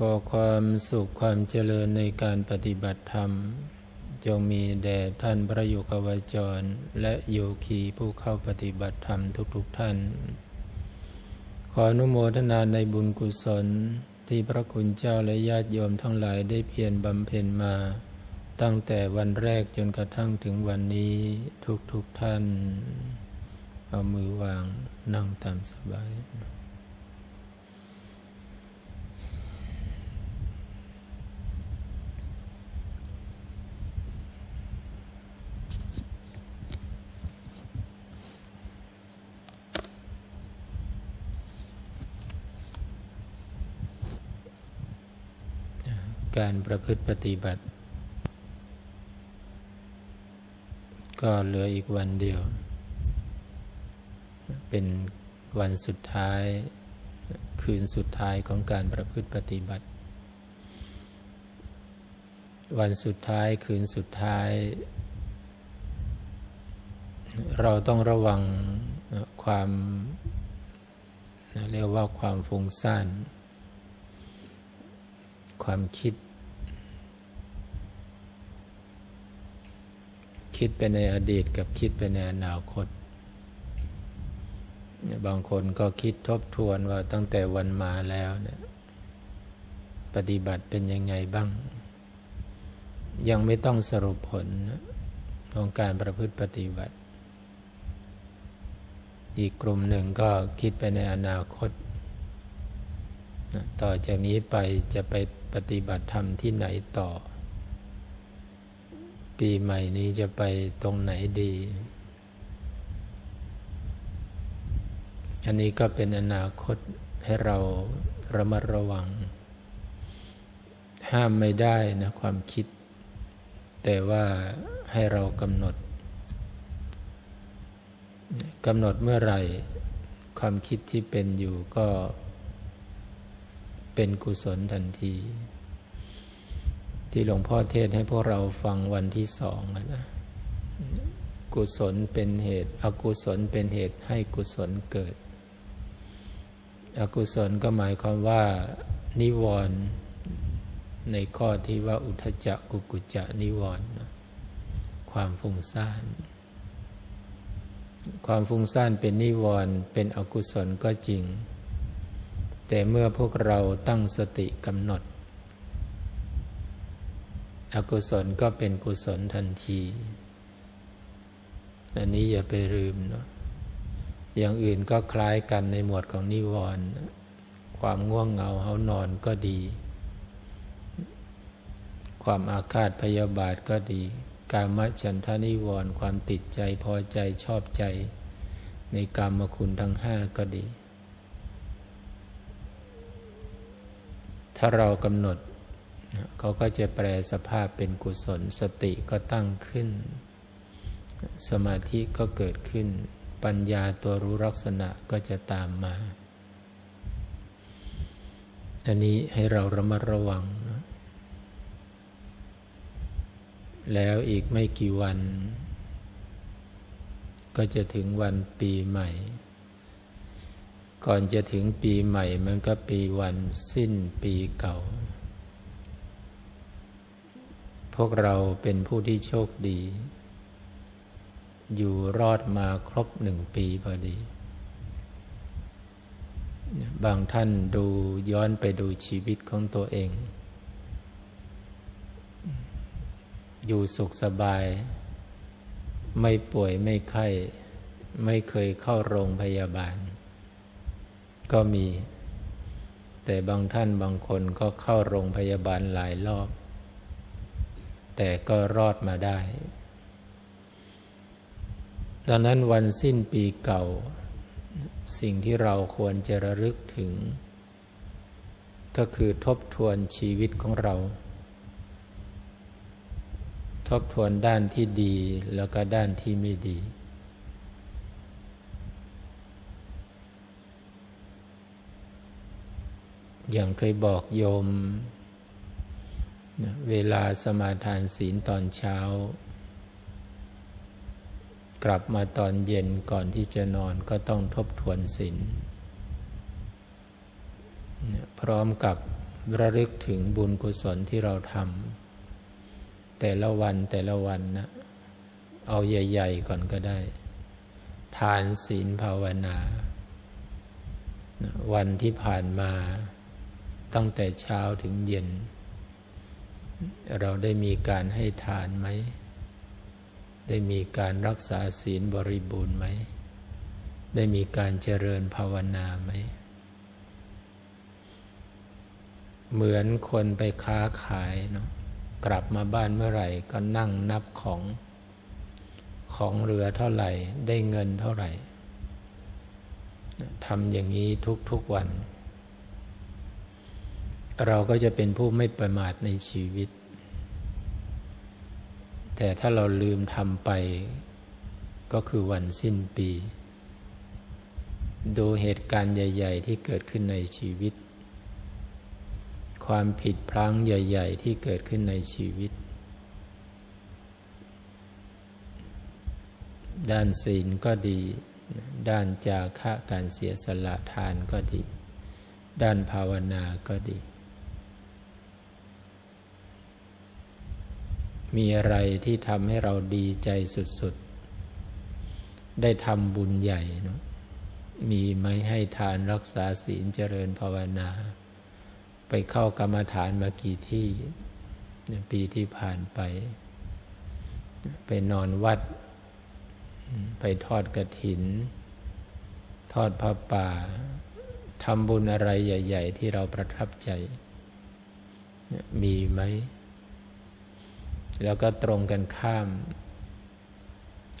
ขอความสุขความเจริญในการปฏิบัติธรรม จงมีแด่ท่านพระโยุกวจร และโยคีผู้เข้าปฏิบัติธรรมทุกๆทท่าน ขออนุโมทนาในบุญกุศลที่พระคุณเจ้าและญาติโยมทั้งหลายได้เพียรบำเพ็ญมา ตั้งแต่วันแรกจนกระทั่งถึงวันนี้ทุกๆทท่าน เอามือวางนั่งตามสบาย การประพฤติปฏิบัติ ก็เหลืออีกวันเดียว เป็นวันสุดท้าย คืนสุดท้ายของการประพฤติปฏิบัติ วันสุดท้ายคืนสุดท้าย เราต้องระวังความเรียกว่าความฟุ้งซ่าน ความคิด คิดไปในอดีตกับคิดไปในอนาคต บางคนก็คิดทบทวนว่าตั้งแต่วันมาแล้วเนี่ยปฏิบัติเป็นยังไงบ้าง ยังไม่ต้องสรุปผลของการประพฤติปฏิบัติ อีกกลุ่มหนึ่งก็คิดไปในอนาคต ต่อจากนี้ไปจะไปปฏิบัติธรรมที่ไหนต่อ ปีใหม่นี้จะไปตรงไหนดี อันนี้ก็เป็นอนาคตให้เราระมัดระวัง ห้ามไม่ได้นะความคิด แต่ว่าให้เรากำหนดกำหนดเมื่อไหร่ ความคิดที่เป็นอยู่ก็เป็นกุศลทันที ที่หลวงพ่อเทศให้พวกเราฟังวันที่สองนะกุศลเป็นเหตุ อกุศลเป็นเหตุให้กุศลเกิด อกุศลก็หมายความว่า นิวรณ์ในข้อที่ว่าอุทจักกุกุจะนิวรณ์ความฟุ้งซ่าน ความฟุ้งซ่านเป็นนิวรณ์เป็นอกุศลก็จริง แต่เมื่อพวกเราตั้งสติกำหนด อกุศลก็เป็นกุศลทันที อันนี้อย่าไปลืมเนาะอย่างอื่นก็คล้ายกันในหมวดของนิวรณ์ความง่วงเหงาเฮานอนก็ดี ความอาฆาตพยาบาทก็ดี กามฉันทานิวรณ์ความติดใจพอใจชอบใจ ในกรรมคุณทั้งห้าก็ดี ถ้าเรากำหนด เขาก็จะแปลสภาพเป็นกุศลสติก็ตั้งขึ้น สมาธิก็เกิดขึ้น ปัญญาตัวรู้ลักษณะก็จะตามมา อันนี้ให้เราระมัดระวังนะแล้วอีกไม่กี่วัน ก็จะถึงวันปีใหม่ ก่อนจะถึงปีใหม่มันก็ปีวันสิ้นปีเก่า พวกเราเป็นผู้ที่โชคดี อยู่รอดมาครบหนึ่งปีพอดี บางท่านดูย้อนไปดูชีวิตของตัวเอง อยู่สุขสบาย ไม่ป่วยไม่ไข้ ไม่เคยเข้าโรงพยาบาล ก็มี แต่บางท่านบางคนก็เข้าโรงพยาบาลหลายรอบ แต่ก็รอดมาได้ ดังนั้นวันสิ้นปีเก่า สิ่งที่เราควรจะระลึกถึง ก็คือทบทวนชีวิตของเรา ทบทวนด้านที่ดีแล้วก็ด้านที่ไม่ดี อย่างเคยบอกโยม เวลาสมาทานศีลตอนเช้า กลับมาตอนเย็นก่อนที่จะนอนก็ต้องทบทวนศีลพร้อมกับระลึกถึงบุญกุศลที่เราทำแต่ละวันแต่ละวันนะเอาใหญ่ๆก่อนก็ได้ ทานศีลภาวนา วันที่ผ่านมาตั้งแต่เช้าถึงเย็น เราได้มีการให้ทานไหม ได้มีการรักษาศีลบริบูรณ์ไหม ได้มีการเจริญภาวนาไหม เหมือนคนไปค้าขายเนาะ กลับมาบ้านเมื่อไหร่ก็นั่งนับของ ของเรือเท่าไหร่ ได้เงินเท่าไหร่ ทำอย่างนี้ทุกๆวัน เราก็จะเป็นผู้ไม่ประมาทในชีวิต แต่ถ้าเราลืมทำไป ก็คือวันสิ้นปี ดูเหตุการณ์ใหญ่ ๆ ที่เกิดขึ้นในชีวิต ความผิดพลั้งใหญ่ ๆ ที่เกิดขึ้นในชีวิต ด้านศีลก็ดี ด้านจาคะการเสียสละทานก็ดี ด้านภาวนาก็ดี มีอะไรที่ทำให้เราดีใจสุดๆ ได้ทำบุญใหญ่เนาะมีไหมให้ทานรักษาศีลเจริญภาวนา ไปเข้ากรรมฐานมากี่ที่ปีที่ผ่านไป ไปนอนวัด ไปทอดกระถิน ทอดพระป่าทำบุญอะไรใหญ่ ๆ ที่เราประทับใจ มีไหม แล้วก็ตรงกันข้าม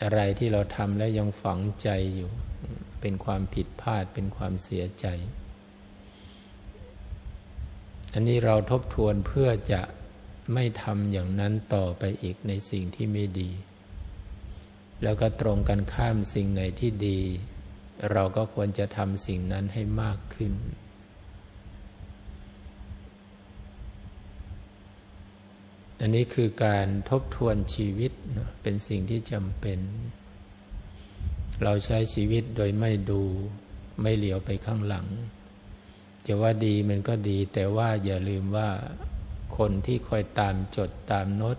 อะไรที่เราทำแล้วยังฝังใจอยู่ เป็นความผิดพลาดเป็นความเสียใจ อันนี้เราทบทวนเพื่อจะไม่ทำอย่างนั้นต่อไปอีกในสิ่งที่ไม่ดี แล้วก็ตรงกันข้ามสิ่งไหนที่ดี เราก็ควรจะทำสิ่งนั้นให้มากขึ้น อันนี้คือการทบทวนชีวิตเป็นสิ่งที่จำเป็น เราใช้ชีวิตโดยไม่ดูไม่เหลียวไปข้างหลัง จะว่าดีมันก็ดี แต่ว่าอย่าลืมว่าคนที่คอยตามจดตามโน้ต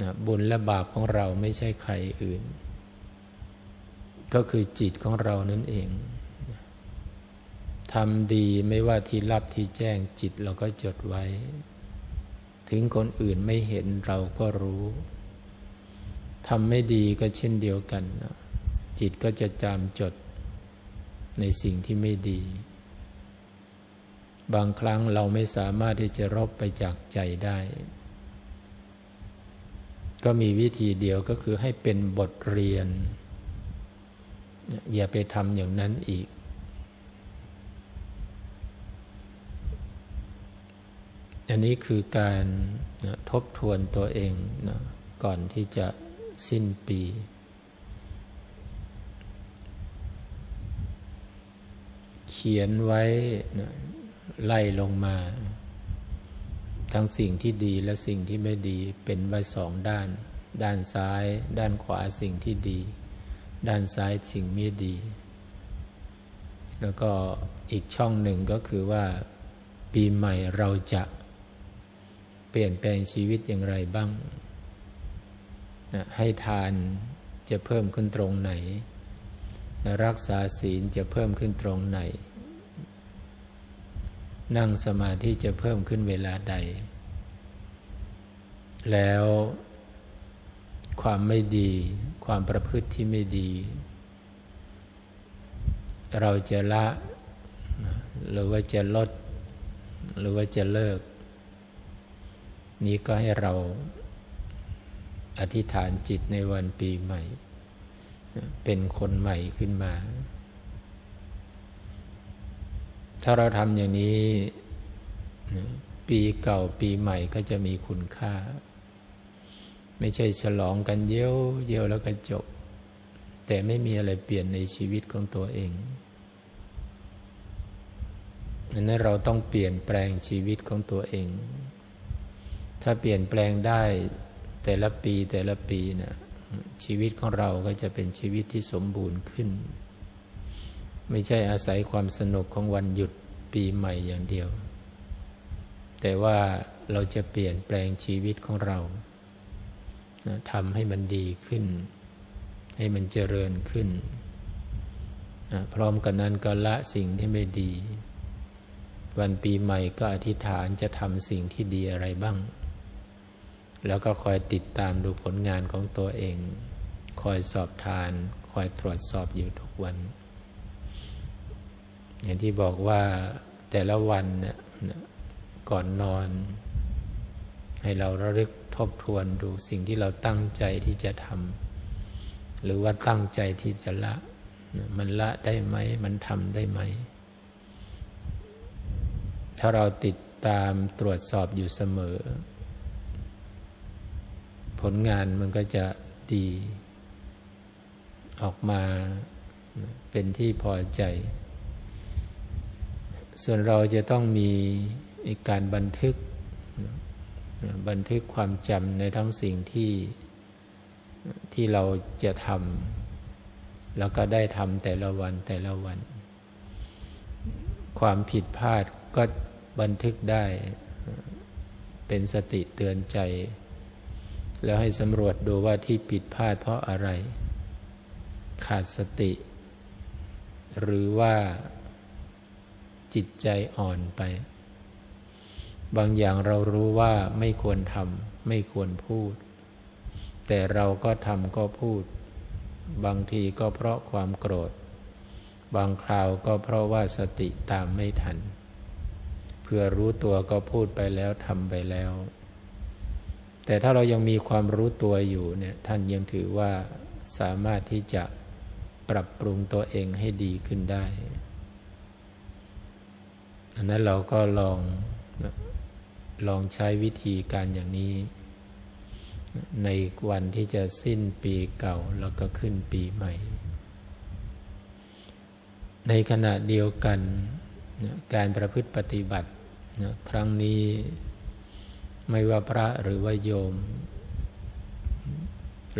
นะบุญและบาปของเราไม่ใช่ใครอื่น ก็คือจิตของเรานั่นเองทำดีไม่ว่าที่รับที่แจ้งจิตเราก็จดไว้ ถึงคนอื่นไม่เห็นเราก็รู้ทำไม่ดีก็เช่นเดียวกัน จิตก็จะจำจดในสิ่งที่ไม่ดี บางครั้งเราไม่สามารถที่จะรบไปจากใจได้ ก็มีวิธีเดียวก็คือให้เป็นบทเรียน อย่าไปทำอย่างนั้นอีก อันนี้คือการนะทบทวนตัวเองนะก่อนที่จะสิ้นปี เขียนไว้นะไล่ลงมา ทั้งสิ่งที่ดีและสิ่งที่ไม่ดีเป็นไว้สองด้าน ด้านซ้าย ด้านขวาสิ่งที่ดี ด้านซ้ายสิ่งไม่ดี แล้วก็อีกช่องหนึ่งก็คือว่าปีใหม่เราจะ เปลี่ยนแปลงชีวิตอย่างไรบ้างนะให้ทานจะเพิ่มขึ้นตรงไหนรักษาศีลจะเพิ่มขึ้นตรงไหน นั่งสมาธิจะเพิ่มขึ้นเวลาใด แล้วความไม่ดี ความประพฤติที่ไม่ดี เราจะละ หรือว่าจะลด หรือว่าจะเลิก นี้ก็ให้เราอธิษฐานจิตในวันปีใหม่ เป็นคนใหม่ขึ้นมา ถ้าเราทำอย่างนี้ ปีเก่าปีใหม่ก็จะมีคุณค่า ไม่ใช่ฉลองกันเยี่ยวเยี่ยวแล้วก็จบ แต่ไม่มีอะไรเปลี่ยนในชีวิตของตัวเองนั้นเราต้องเปลี่ยนแปลงชีวิตของตัวเอง ถ้าเปลี่ยนแปลงได้แต่ละปีแต่ละปีนะ่ะชีวิตของเราก็จะเป็นชีวิตที่สมบูรณ์ขึ้น ไม่ใช่อาศัยความสนุกของวันหยุดปีใหม่อย่างเดียว แต่ว่าเราจะเปลี่ยนแปลงชีวิตของเรานะทำให้มันดีขึ้น ให้มันเจริญขึ้นนะพร้อมกันนั้นก็ละสิ่งที่ไม่ดี วันปีใหม่ก็อธิษฐานจะทำสิ่งที่ดีอะไรบ้าง แล้วก็คอยติดตามดูผลงานของตัวเอง คอยสอบทาน คอยตรวจสอบอยู่ทุกวัน อย่างที่บอกว่าแต่ละวันเนี่ยก่อนนอน ให้เราระลึกทบทวนดูสิ่งที่เราตั้งใจที่จะทำหรือว่าตั้งใจที่จะละ มันละได้ไหม มันทำได้ไหม ถ้าเราติดตามตรวจสอบอยู่เสมอ ผลงานมันก็จะดี ออกมาเป็นที่พอใจ ส่วนเราจะต้องมีการบันทึก บันทึกความจำในทั้งสิ่งที่ที่เราจะทำแล้วก็ได้ทำแต่ละวันแต่ละวัน ความผิดพลาดก็บันทึกได้ เป็นสติเตือนใจ แล้วให้สำรวจดูว่าที่ผิดพลาดเพราะอะไร ขาดสติ หรือว่าจิตใจอ่อนไป บางอย่างเรารู้ว่าไม่ควรทำไม่ควรพูด แต่เราก็ทำก็พูด บางทีก็เพราะความโกรธ บางคราวก็เพราะว่าสติตามไม่ทัน เพื่อรู้ตัวก็พูดไปแล้วทำไปแล้ว แต่ถ้าเรายังมีความรู้ตัวอยู่เนี่ยท่านยังถือว่าสามารถที่จะปรับปรุงตัวเองให้ดีขึ้นได้อันนั้นเราก็ลองลองใช้วิธีการอย่างนี้ ในวันที่จะสิ้นปีเก่าแล้วก็ขึ้นปีใหม่ ในขณะเดียวกัน การประพฤติปฏิบัติครั้งนี้ ไม่ว่าพระหรือว่าโยม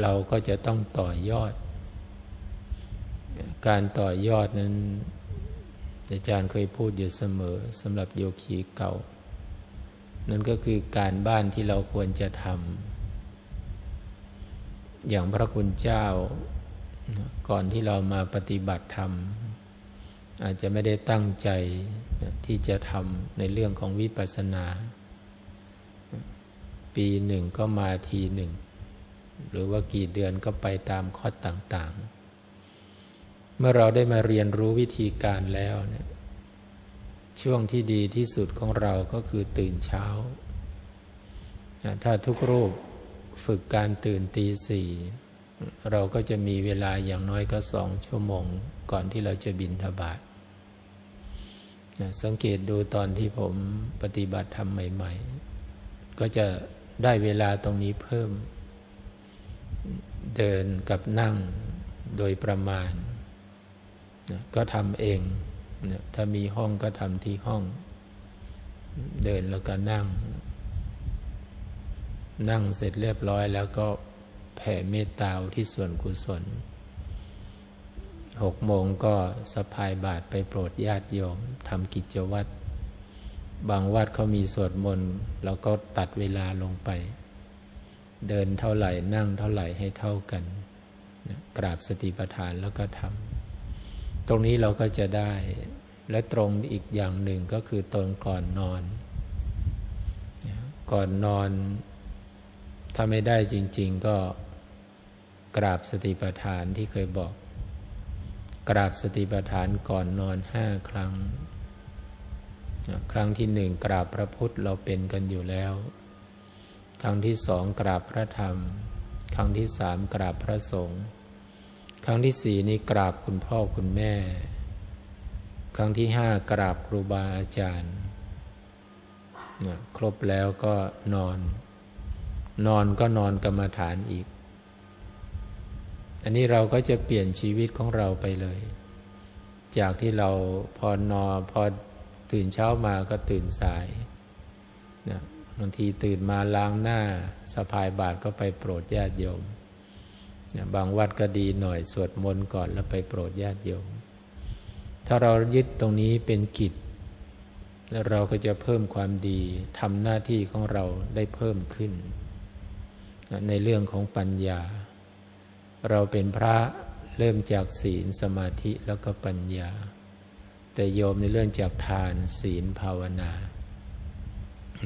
เราก็จะต้องต่อยอด การต่อยอดนั้นอาจารย์เคยพูดอยู่เสมอสำหรับโยคีเก่า นั่นก็คือการบ้านที่เราควรจะทำอย่างพระคุณเจ้า ก่อนที่เรามาปฏิบัติธรรม อาจจะไม่ได้ตั้งใจที่จะทำในเรื่องของวิปัสสนา ปีหนึ่งก็มาทีหนึ่ง หรือว่ากี่เดือนก็ไปตามข้อต่างๆ เมื่อเราได้มาเรียนรู้วิธีการแล้วเนี่ยช่วงที่ดีที่สุดของเราก็คือตื่นเช้า ถ้าทุกรูปฝึกการตื่นตีสี่เราก็จะมีเวลาอย่างน้อยก็สองชั่วโมงก่อนที่เราจะบินทบาทสังเกตดูตอนที่ผมปฏิบัติทำใหม่ ๆ ก็จะ ได้เวลาตรงนี้เพิ่ม เดินกับนั่งโดยประมาณก็ทำเองถ้ามีห้องก็ทำที่ห้อง เดินแล้วก็นั่ง นั่งเสร็จเรียบร้อยแล้วก็แผ่เมตตาที่ส่วนกุศลหกโมงก็สะพายบาทไปโปรดญาติโยมทำกิจวัตร บางวัดเขามีสวดมนต์เราก็ตัดเวลาลงไป เดินเท่าไหร่นั่งเท่าไหร่ให้เท่ากันกราบสติปัฏฐานแล้วก็ทำตรงนี้เราก็จะได้ และตรงอีกอย่างหนึ่งก็คือตอนก่อนนอนก่อนนอน ถ้าไม่ได้จริง ๆ ก็กราบสติปัฏฐานที่เคยบอก กราบสติปัฏฐานก่อนนอนห้าครั้ง ครั้งที่หนึ่งกราบพระพุทธเราเป็นกันอยู่แล้ว ครั้งที่สองกราบพระธรรม ครั้งที่สามกราบพระสงฆ์ครั้งที่สี่นี่กราบคุณพ่อคุณแม่ ครั้งที่ห้ากราบครูบาอาจารย์ครบแล้วก็นอน นอนก็นอนกรรมฐานอีก อันนี้เราก็จะเปลี่ยนชีวิตของเราไปเลย จากที่เราพอนอนพอ ตื่นเช้ามาก็ตื่นสายนะบางทีตื่นมาล้างหน้าสะพายบาทก็ไปโปรดญาติโยมนะบางวัดก็ดีหน่อยสวดมนต์ก่อนแล้วไปโปรดญาติโยม ถ้าเรายึดตรงนี้เป็นกิจแล้วเราก็จะเพิ่มความดีทำหน้าที่ของเราได้เพิ่มขึ้น ในเรื่องของปัญญา เราเป็นพระเริ่มจากศีลสมาธิแล้วก็ปัญญา แต่โยมในเรื่องจากทานศีลภาวนา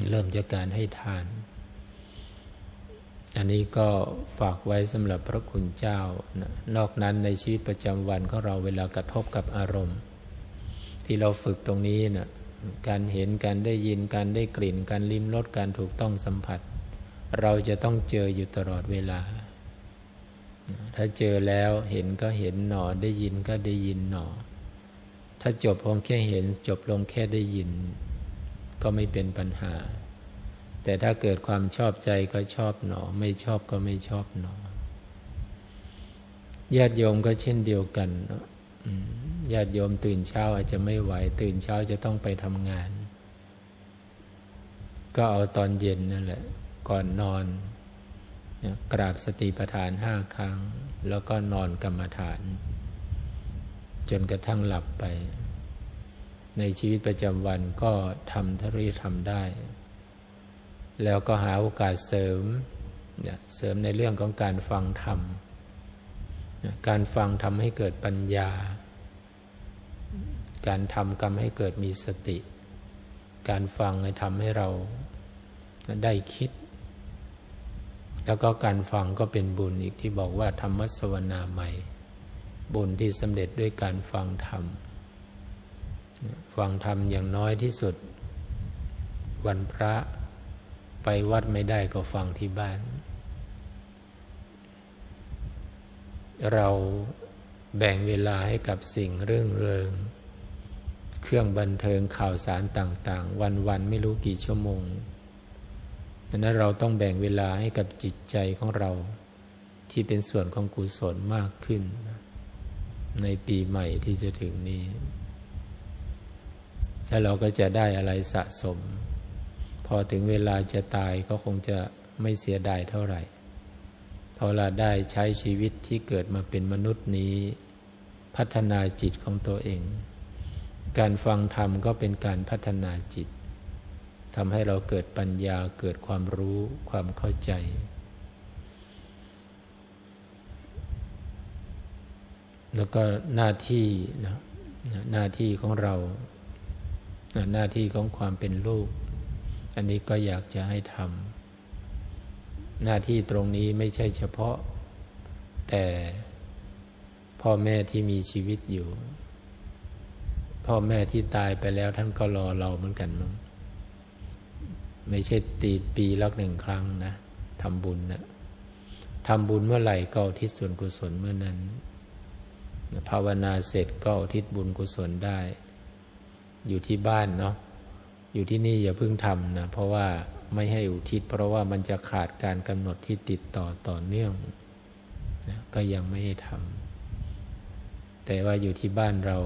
เริ่มจากการให้ทาน อันนี้ก็ฝากไว้สำหรับพระคุณเจ้านนอกนั้นในชีวิตประจำวันของเราเวลากระทบกับอารมณ์ ที่เราฝึกตรงนี้นะการเห็นการได้ยินการได้กลิ่น การลิ้มรสการถูกต้องสัมผัส เราจะต้องเจออยู่ตลอดเวลา ถ้าเจอแล้วเห็นก็เห็นหนอได้ยินก็ได้ยินหนอ ถ้าจบเพียงแค่เห็น จบลงแค่ได้ยิน ก็ไม่เป็นปัญหา แต่ถ้าเกิดความชอบใจก็ชอบหนอ ไม่ชอบก็ไม่ชอบหนอญาติโยมก็เช่นเดียวกันญาติโยมตื่นเช้าอาจจะไม่ไหว ตื่นเช้าจะต้องไปทำงาน ก็เอาตอนเย็นนั่นแหละ ก่อนนอน กราบสติปัฏฐานห้าครั้ง แล้วก็นอนกรรมฐาน จนกระทั่งหลับไป ในชีวิตประจำวันก็ทำทารีทำได้ แล้วก็หาโอกาสเสริมเสริมในเรื่องของการฟังธรรม การฟังทำให้เกิดปัญญา การทำกรรมให้เกิดมีสติ การฟังให้ทำให้เราได้คิด แล้วก็การฟังก็เป็นบุญอีกที่บอกว่าธรรมสวนาใหม่ บุญที่สำเร็จด้วยการฟังธรรม ฟังธรรมอย่างน้อยที่สุด วันพระไปวัดไม่ได้ก็ฟังที่บ้าน เราแบ่งเวลาให้กับสิ่งเรื่องเริง เครื่องบันเทิงข่าวสารต่าง ๆ วันๆไม่รู้กี่ชั่วโมงดังนั้นเราต้องแบ่งเวลาให้กับจิตใจของเรา ที่เป็นส่วนของกุศลมากขึ้น ในปีใหม่ที่จะถึงนี้ แล้วเราก็จะได้อะไรสะสม พอถึงเวลาจะตายก็คงจะไม่เสียดายเท่าไหร่พอเราได้ใช้ชีวิตที่เกิดมาเป็นมนุษย์นี้ พัฒนาจิตของตัวเอง การฟังธรรมก็เป็นการพัฒนาจิตทำให้เราเกิดปัญญาเกิดความรู้ความเข้าใจ แล้วก็หน้าที่นะหน้าที่ของเรา หน้าที่ของความเป็นลูก อันนี้ก็อยากจะให้ทำหน้าที่ตรงนี้ไม่ใช่เฉพาะ แต่พ่อแม่ที่มีชีวิตอยู่ พ่อแม่ที่ตายไปแล้วท่านก็รอเราเหมือนกันมั้งไม่ใช่ตีปีละหนึ่งครั้งนะทำบุญนะทำบุญเมื่อไหร่ก็ทิศส่วนกุศลเมื่อนั้น ภาวนาเสร็จก็อุทิศบุญกุศลได้ อยู่ที่บ้านเนาะอยู่ที่นี่อย่าเพิ่งทำนะ เพราะว่าไม่ให้อุทิศ เพราะว่ามันจะขาดการกำหนดที่ติดต่อต่อเนื่องนะก็ยังไม่ให้ทำแต่ว่าอยู่ที่บ้านเรา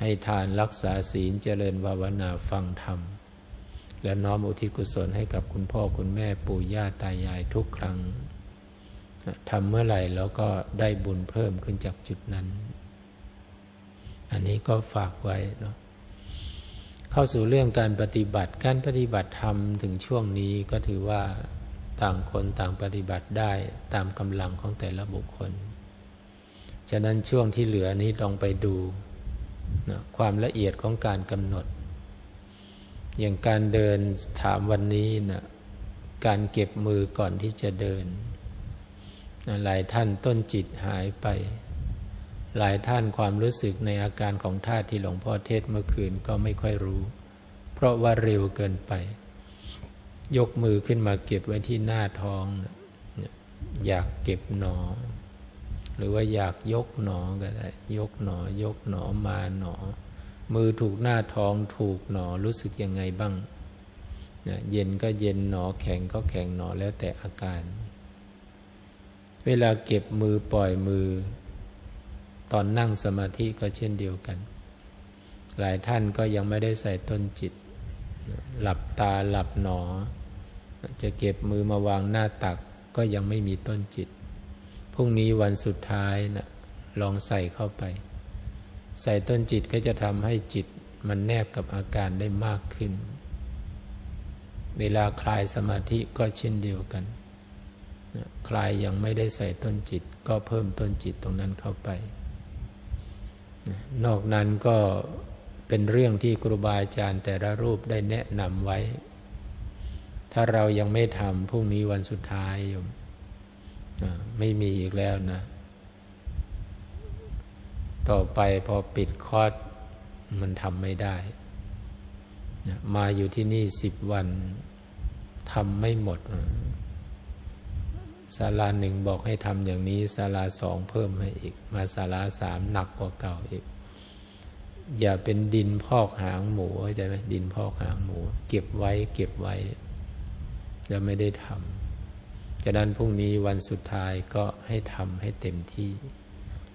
ให้ทานรักษาศีลเจริญภาวนาฟังธรรม และน้อมอุทิศกุศลให้กับคุณพ่อคุณแม่ปู่ย่าตายายทุกครั้ง ทำเมื่อไหร่แล้วก็ได้บุญเพิ่มขึ้นจากจุดนั้น อันนี้ก็ฝากไว้เนาะเข้าสู่เรื่องการปฏิบัติการปฏิบัติธรรมถึงช่วงนี้ก็ถือว่าต่างคนต่างปฏิบัติได้ตามกำลังของแต่ละบุคคล ฉะนั้นช่วงที่เหลือนี้ลองไปดูนะความละเอียดของการกำหนด อย่างการเดินถามวันนี้นะการเก็บมือก่อนที่จะเดิน หลายท่านต้นจิตหายไป หลายท่านความรู้สึกในอาการของธาตุที่หลวงพ่อเทศเมื่อคืนก็ไม่ค่อยรู้ เพราะว่าเร็วเกินไป ยกมือขึ้นมาเก็บไว้ที่หน้าท้อง อยากเก็บหนอ หรือว่าอยากยกหนอก็ได้ยกหนอ ยกหนอมาหนอ มือถูกหน้าท้องถูกหนอรู้สึกยังไงบ้างเย็นก็เย็นหนอแข็งก็แข็งหนอแล้วแต่อาการ เวลาเก็บมือปล่อยมือ ตอนนั่งสมาธิก็เช่นเดียวกัน หลายท่านก็ยังไม่ได้ใส่ต้นจิต หลับตาหลับหนอ จะเก็บมือมาวางหน้าตักก็ยังไม่มีต้นจิต พรุ่งนี้วันสุดท้ายนะลองใส่เข้าไป ใส่ต้นจิตก็จะทำให้จิตมันแนบกับอาการได้มากขึ้น เวลาคลายสมาธิก็เช่นเดียวกัน นะคลายยังไม่ได้ใส่ต้นจิต ก็เพิ่มต้นจิตตรงนั้นเข้าไป นอกนั้นก็เป็นเรื่องที่ครูบาอาจารย์แต่ละรูปได้แนะนำไว้ ถ้าเรายังไม่ทำพรุ่งนี้วันสุดท้ายยมไม่มีอีกแล้วนะ ต่อไปพอปิดคอร์สมันทำไม่ได้ มาอยู่ที่นี่สิบวันทำไม่หมด ศาลาหนึ่งบอกให้ทำอย่างนี้ศาลาสองเพิ่มให้อีก มาศาลาสามหนักกว่าเก่าอีก อย่าเป็นดินพอกหางหมูเข้าใจไหมดินพอกหางหมู เก็บไว้เก็บไว้ แล้วไม่ได้ทำฉะนั้นพรุ่งนี้วันสุดท้ายก็ให้ทำให้เต็มที่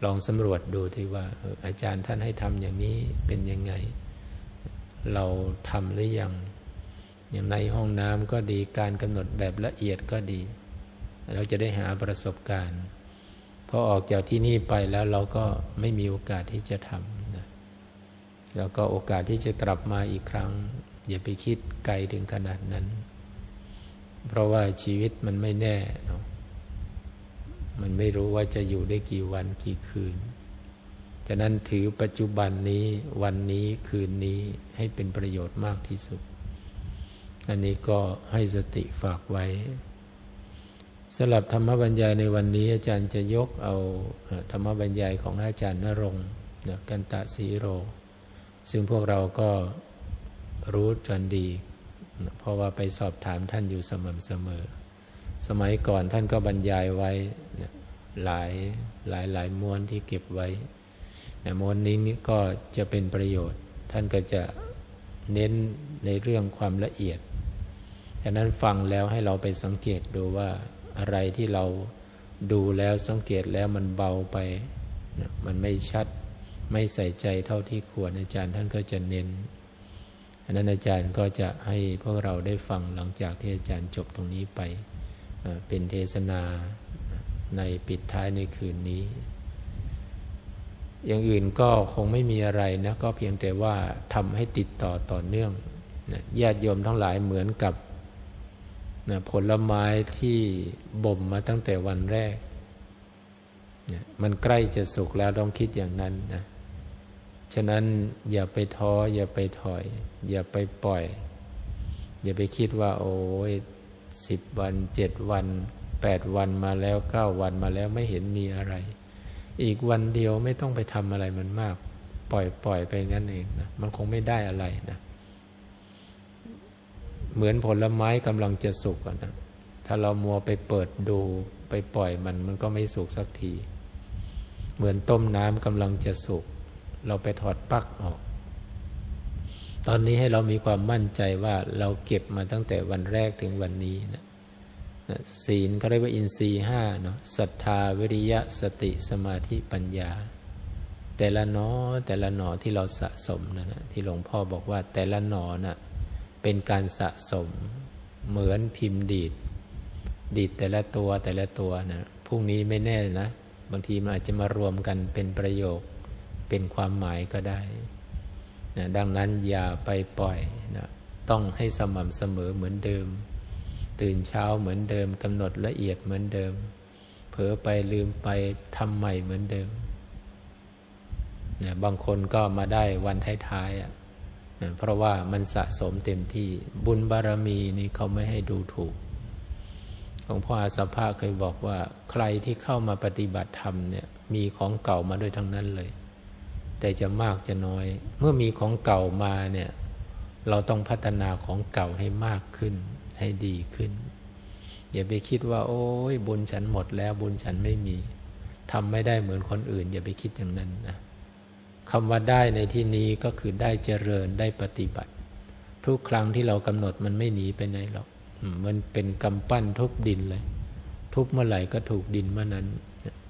ลองสำรวจดูที่ว่าอาจารย์ท่านให้ทำอย่างนี้เป็นยังไง เราทำหรือยังอย่างในห้องน้ำก็ดีการกำหนดแบบละเอียดก็ดี เราจะได้หาประสบการณ์พอออกจากที่นี่ไปแล้วเราก็ไม่มีโอกาสที่จะทำนะแล้วก็โอกาสที่จะกลับมาอีกครั้ง อย่าไปคิดไกลถึงขนาดนั้น เพราะว่าชีวิตมันไม่แน่เนาะมันไม่รู้ว่าจะอยู่ได้กี่วันกี่คืนฉะนั้นถือปัจจุบันนี้วันนี้คืนนี้ให้เป็นประโยชน์มากที่สุด อันนี้ก็ให้สติฝากไว้ สำหรับธรรมบรรยายในวันนี้อาจารย์จะยกเอาธรรมบรรยายของอาจารย์นรงค์กันตะสีโร ซึ่งพวกเราก็รู้จนดี เพราะว่าไปสอบถามท่านอยู่สม่ำเสมอ สมัยก่อนท่านก็บรรยายไว้หลายหลายหลายม้วนที่เก็บไว้ม้วนนี้ก็จะเป็นประโยชน์ ท่านก็จะเน้นในเรื่องความละเอียดฉะนั้นฟังแล้วให้เราไปสังเกตดูว่า อะไรที่เราดูแล้วสังเกตแล้วมันเบาไป มันไม่ชัดไม่ใส่ใจเท่าที่ควรอาจารย์ท่านก็จะเน้นอันนั้นอาจารย์ก็จะให้พวกเราได้ฟังหลังจากที่อาจารย์จบตรงนี้ไป เป็นเทศนาในปิดท้ายในคืนนี้ อย่างอื่นก็คงไม่มีอะไรนะ ก็เพียงแต่ว่าทำให้ติดต่อต่อเนื่องญาติโยมทั้งหลายเหมือนกับ ผลไม้ที่บ่มมาตั้งแต่วันแรกมันใกล้จะสุกแล้วต้องคิดอย่างนั้นนะฉะนั้นอย่าไปท้อ อย่าไปถอย อย่าไปปล่อย อย่าไปคิดว่า โอ้ยสิบวันเจ็ดวันแปดวันมาแล้วเก้าวันมาแล้วไม่เห็นมีอะไร อีกวันเดียวไม่ต้องไปทำอะไรมันมาก ปล่อยปล่อยไปงั้นเองนะมันคงไม่ได้อะไรนะ เหมือนผลไม้กำลังจะสุกนะถ้าเรามัวไปเปิดดูไปปล่อยมันมันก็ไม่สุกสักที เหมือนต้มน้ำกำลังจะสุก เราไปถอดปลั๊กออก ตอนนี้ให้เรามีความมั่นใจว่าเราเก็บมาตั้งแต่วันแรกถึงวันนี้นะศีลเขาเรียกว่าอินทรีห้าเนาะศรัทธาวิริยะสติสมาธิปัญญา แต่ละหนอแต่ละหนอที่เราสะสมนะนะที่หลวงพ่อบอกว่าแต่ละหนอนะ่ะ เป็นการสะสมเหมือนพิมพ์ดีด ดีดแต่ละตัวแต่ละตัวนะพรุ่งนี้ไม่แน่นะ บางทีมันอาจจะมารวมกันเป็นประโยค เป็นความหมายก็ได้นะดังนั้นอย่าไปปล่อยนะต้องให้สม่ำเสมอเหมือนเดิม ตื่นเช้าเหมือนเดิมกำหนดละเอียดเหมือนเดิม เผลอไปลืมไปทำใหม่เหมือนเดิมนะบางคนก็มาได้วันท้ายๆอะนะ เพราะว่ามันสะสมเต็มที่บุญบารมีนี่เขาไม่ให้ดูถูกหลวงพ่ออาสาภาเคยบอกว่าใครที่เข้ามาปฏิบัติธรรมเนี่ยมีของเก่ามาด้วยทั้งนั้นเลย แต่จะมากจะน้อย เมื่อมีของเก่ามาเนี่ยเราต้องพัฒนาของเก่าให้มากขึ้น ให้ดีขึ้น อย่าไปคิดว่า โอ้ยบุญฉันหมดแล้วบุญฉันไม่มีทำไม่ได้เหมือนคนอื่น อย่าไปคิดอย่างนั้นนะ คำว่าได้ในที่นี้ก็คือได้เจริญได้ปฏิบัติ ทุกครั้งที่เรากำหนดมันไม่หนีไปไหนหรอกมันเป็นกำปั้นทุบดินเลย ทุบเมื่อไหร่ก็ถูกดินเมื่อนั้น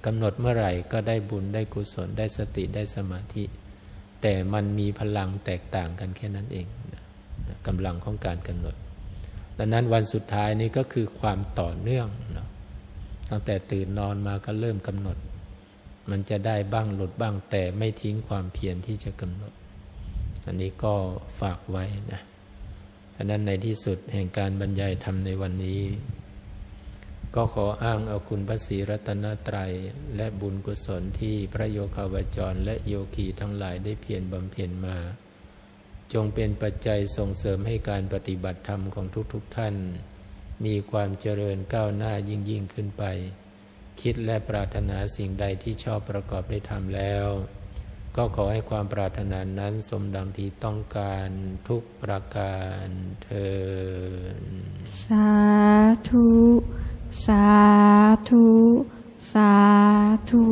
กำหนดเมื่อไหร่ก็ได้บุญได้กุศลได้สติได้สมาธิ แต่มันมีพลังแตกต่างกันแค่นั้นเองกำลังของการกำหนด ดังนั้นวันสุดท้ายนี้ก็คือความต่อเนื่องเนาะตั้งแต่ตื่นนอนมาก็เริ่มกำหนด มันจะได้บ้างหลุดบ้างแต่ไม่ทิ้งความเพียรที่จะกำหนด อันนี้ก็ฝากไว้นะอันนั้นในที่สุดแห่งการบรรยายธรรมในวันนี้ ก็ขออ้างเอาคุณพระศรีรัตนตรัย และบุญกุศลที่พระโยคาวจรและโยคีทั้งหลายได้เพียรบำเพ็ญมา จงเป็นปัจจัยส่งเสริมให้การปฏิบัติธรรมของทุกๆทท่าน มีความเจริญก้าวหน้ายิ่งยิ่งขึ้นไป คิดและปรารถนาสิ่งใดที่ชอบประกอบได้ทำแล้ว ก็ขอให้ความปรารถนานั้นสมดังที่ต้องการทุกประการเถิดสาธุ สาธุ สาธุ